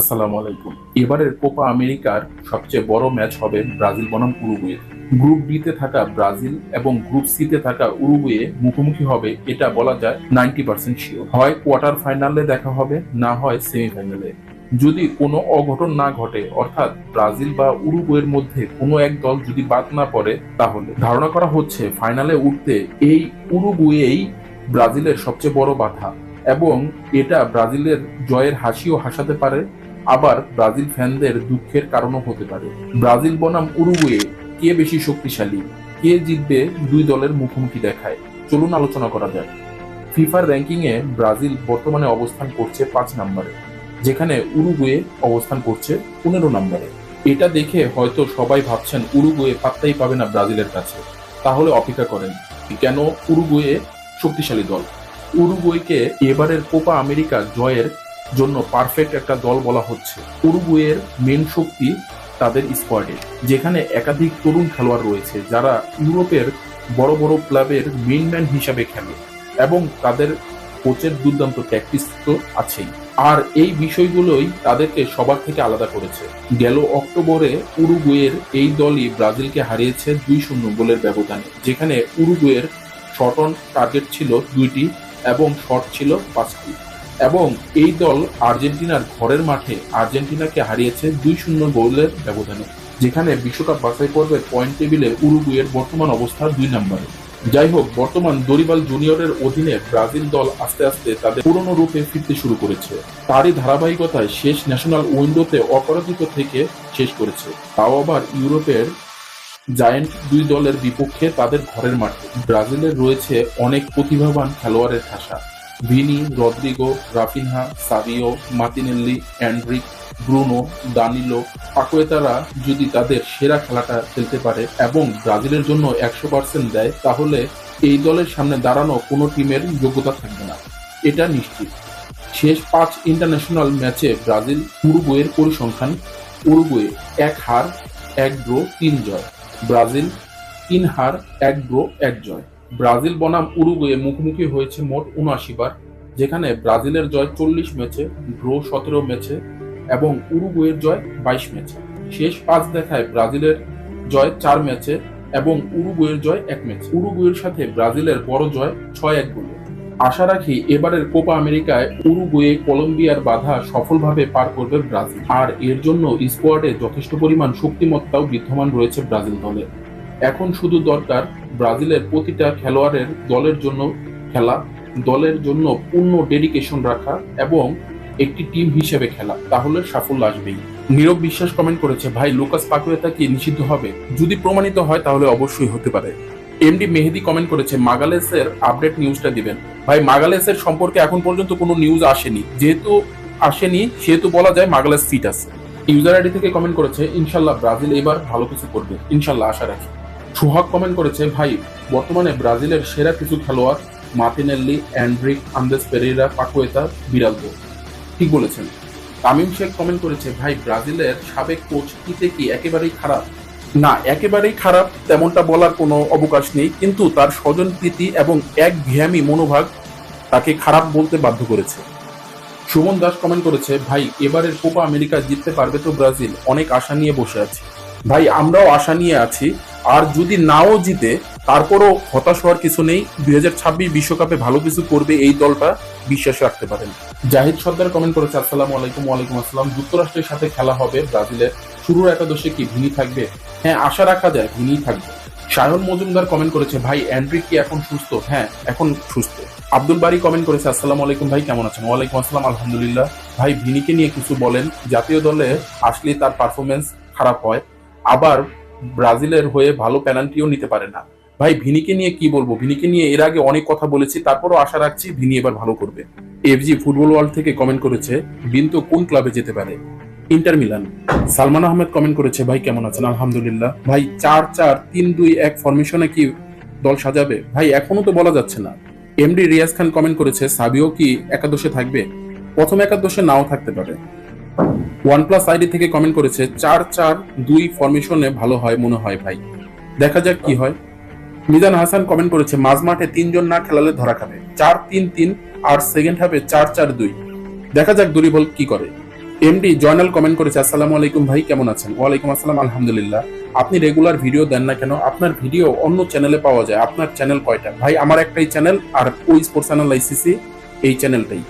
আসসালামু আলাইকুম। এবারের কোপা আমেরিকার সবচেয়ে বড় ম্যাচ হবে ব্রাজিল বনাম উরুগুয়ে। গ্রুপ বিতে থাকা ব্রাজিল এবং গ্রুপ সিতে থাকা উরুগুয়ে মুখোমুখি হবে, এটা বলা যায় নাইনটি পার্সেন্ট শিওর। হয় কোয়ার্টার ফাইনালে দেখা হবে, না হয় সেমিফাইনালে। যদি কোনো অঘটন না ঘটে, অর্থাৎ ব্রাজিল বা উরুগুয়ের মধ্যে কোনো এক দল যদি বাদ না পড়ে, তাহলে। ধারণা করা হচ্ছে, ফাইনালে উঠতে এই উরুগুয়েই ব্রাজিলের সবচেয়ে বড় বাধা। এবং এটা ব্রাজিলের জয়ের হাসিও হাসাতে পারে আবার ব্রাজিল ফ্যানদের দুঃখের কারণও হতে পারে। ব্রাজিল বনাম উরুগুয়ে, কে বেশি শক্তিশালী? কে জিতবে দুই দলের মুখোমুখি দেখায়? চলুন আলোচনা করা যাক। ফিফার র্যাঙ্কিং এ ব্রাজিল বর্তমানে অবস্থান করছে পাঁচ নম্বরে, যেখানে উরুগুয়ে অবস্থান করছে পনেরো নম্বরে। এটা দেখে হয়তো সবাই ভাবছেন উরুগুয়ে পাত্তাই পাবে না ব্রাজিলের কাছে। তাহলে অপেক্ষা করেন, কেন উরুগুয়ে শক্তিশালী দল? উরুগুয়েকে এবারের কোপা আমেরিকা জয়ের জন্য পারফেক্ট একটা দল বলা হচ্ছে। উরুগুয়ের মেন শক্তি তাদের স্কোয়াডে যেখানে একাধিক তরুণ খেলোয়াড় রয়েছে, যারা ইউরোপের বড় বড় ক্লাবের মেইন ম্যান হিসাবে খেলে এবং তাদের কোচের দুর্দান্ত প্র্যাকটিস তো আছেই। আর এই বিষয়গুলোই তাদেরকে সবার থেকে আলাদা করেছে। গেল অক্টোবরে উরুগুয়ের এই দলই ব্রাজিলকে হারিয়েছে দুই শূন্য গোলের ব্যবধানে, যেখানে উরুগুয়ের শর্ট অন টার্গেট ছিল দুইটি এবং শট ছিল পাঁচটি। এবং এই দল আর্জেন্টিনার ঘরের মাঠে আর্জেন্টিনাকে হারিয়েছে দুই শূন্য গোলের ব্যবধানে, যেখানে বিশ্বকাপ বাছাই পর্বের পয়েন্ট টেবিলে উরুগুয়ের বর্তমান অবস্থা দুই নম্বরে। যাই হোক, বর্তমান দরিবাল জুনিয়রের অধীনে ব্রাজিল দল আস্তে আস্তে তাদের পুরনো রূপে ফিরতে শুরু করেছে। তারই ধারাবাহিকতায় শেষ ন্যাশনাল উইন্ডোতে অপরাজিত থেকে শেষ করেছে। তাও আবার ইউরোপের জায়েন্ট দুই দলের বিপক্ষে তাদের ঘরের মাঠে। ব্রাজিলের রয়েছে অনেক প্রতিভাবান খেলোয়াড়ের ঠাসা। Vini, Rodrygo, Raphinha Savio Martinelli Endrick, Bruno, Danilo, পাকোয়েতারা যদি তাদের সেরা খেলাটা খেলতে পারে এবং ব্রাজিলের জন্য একশো পার্সেন্ট দেয়, তাহলে এই দলের সামনে দাঁড়ানো কোনো টিমের যোগ্যতা থাকবে না। এটা নিশ্চিত। শেষ পাঁচ ইন্টারন্যাশনাল ম্যাচে ব্রাজিল উরুগুয়ের পরিসংখ্যান, উরুগুয়ে এক হার, এক ড্র, তিন জয়। ব্রাজিল তিন হার, এক ড্র, এক জয়। ব্রাজিল বনাম উরুগুয়ে মুখোমুখি হয়েছে মোট উনআশি বার, যেখানে ব্রাজিলের জয় চল্লিশ ম্যাচে, ড্র সতেরো ম্যাচে এবং উরুগুয়ের জয় বাইশ ম্যাচে। শেষ পাঁচ দেখায় ব্রাজিলের জয় চার ম্যাচে এবং উরুগুয়ের জয় এক ম্যাচে। উরুগুয়ের সাথে ব্রাজিলের বড় জয় ছয় এক গোলে। আশা রাখি এবারের কোপা আমেরিকায় উরুগুয়ে কলম্বিয়ার বাধা সফলভাবে পার করবে ব্রাজিল। আর এর জন্য স্কোয়াডে যথেষ্ট পরিমাণ শক্তিমত্তাও বিদ্যমান রয়েছে ব্রাজিল দলে। এখন শুধু দরকার ব্রাজিলের প্রতিটা খেলোয়াড়ের দলের জন্য খেলা, দলের জন্য পূর্ণ ডেডিকেশন রাখা এবং একটি টিম হিসেবে খেলা। তাহলে সাফল্য আসবেই। নীরব বিশ্বাস কমেন্ট করেছে, ভাই, লুকাস পাকুয়েতা কি নিষিদ্ধ হবে? যদি প্রমাণিত হয়, তাহলে অবশ্যই হতে পারে। এমডি মেহেদি কমেন্ট করেছে, মাগালেসের আপডেট নিউজটা দিবেন। ভাই, মাগালেসের সম্পর্কে এখন পর্যন্ত কোনো নিউজ আসেনি। যেহেতু আসেনি, সেহেতু বলা যায় মাগালেস ফিট আছে। ইউজার আইডি থেকে কমেন্ট করেছে, ইনশাল্লাহ ব্রাজিল এবার ভালো কিছু করবে। ইনশাল্লাহ, আশা রাখি। সুহাগ কমেন্ট করেছে, ভাই, বর্তমানে ব্রাজিলের সেরা কিছু খেলোয়াড় Martinelli Endrick, Andreas Pereira Paqueta বিড়ালদো ঠিক বলেছেন। তামিম শেখ কমেন্ট করেছে, ভাই, ব্রাজিলের সাবেক কোচ ইতে কি একেবারেই খারাপ? না, একেবারেই খারাপ, তেমনটা বলার কোনো অবকাশ নেই, কিন্তু তার স্বজন প্রীতি এবং এক ভিয়ামি মনোভাব তাকে খারাপ বলতে বাধ্য করেছে। সুমন দাস কমেন্ট করেছে, ভাই, এবারের কোপা আমেরিকা জিততে পারবে তো ব্রাজিল? অনেক আশা নিয়ে বসে আছি। ভাই, আমরাও আশা নিয়ে আছি। আর যদি নাও জিতে, তারপরও হতাশ হওয়ার কিছু নেই। দুই হাজার ছাব্বিশ বিশ্বকাপে ভালো কিছু করবে এই দলটা, বিশ্বাস রাখতে পারেন। জাহিদ সর্দার কমেন্ট করেছে, আসসালাম আলাইকুম, ওয়ালাইকুম আসসালাম। যুক্তরাষ্ট্রের সাথে খেলা হবে, ব্রাজিলের শুরুর একাদশে কি ভিনি থাকবে? হ্যাঁ আশা রাখা যায় ভিনি থাকবে। সায়ন মজুমদার কমেন্ট করেছে, ভাই, অ্যান্ড্রিক কি এখন সুস্থ? হ্যাঁ এখন সুস্থ। আব্দুল বাড়ি কমেন্ট করেছে, আসসালামু আলাইকুম ভাই, কেমন আছেন? ওয়ালাইকুম আসসালাম, আলহামদুলিল্লাহ। ভাই, ভিনিকে নিয়ে কিছু বলেন, জাতীয় দলে আসলে তার পারফরমেন্স খারাপ হয়। আবার ব্রাজিলের হয়ে ভালো পেনাল্টিও নিতে পারে না। ভাই, ভিনিকে নিয়ে কি বলব? ভিনিকে নিয়ে এর আগে অনেক কথা বলেছি, তারপরও আশা রাখছি ভিনি এবার ভালো করবে। এফজি ফুটবল ওয়ার্ল্ড থেকে কমেন্ট করেছে, বিন্তু কোন ক্লাবে যেতে পারে? Inter Milan. Salman Ahmed comment করেছে, ভাই, কেমন আছেন? আলহামদুলিল্লাহ। ভাই, চার চার, তিন দুই এক ফরমেশনে কি দল সাজাবে? ভাই, এখনও তো বলা যাচ্ছে না। এমডি রিয়াজ খান কমেন্ট করেছে, সাবিও কি একাদশে থাকবে? প্রথম একাদশে নাও থাকতে পারে। ওয়ানপ্লাস আইডি থেকে কমেন্ট করেছে, চার চার দুই ফরমেশনে ভালো হয় মনে হয় ভাই। দেখা যাক কি হয়। মিজান হাসান কমেন্ট করেছে তিনজন না খেলালে ধরা খাবে। চার তিন তিন আর সেকেন্ড হাফে চার চার দুই। দেখা যাক দুরিবল কি করে। এমডি জয়নাল কমেন্ট করেছে, আসসালামু আলাইকুম ভাই, কেমন আছেন? ওয়ালাইকুম আসসালাম, আলহামদুলিল্লাহ। আপনি রেগুলার ভিডিও দেন না কেন? আপনার ভিডিও অন্য চ্যানেলে পাওয়া যায়। আপনার চ্যানেল কয়টা? ভাই, আমার একটাই চ্যানেল আর ওই স্পোর্টস চ্যানেল আইসিসি এই চ্যানেলটাই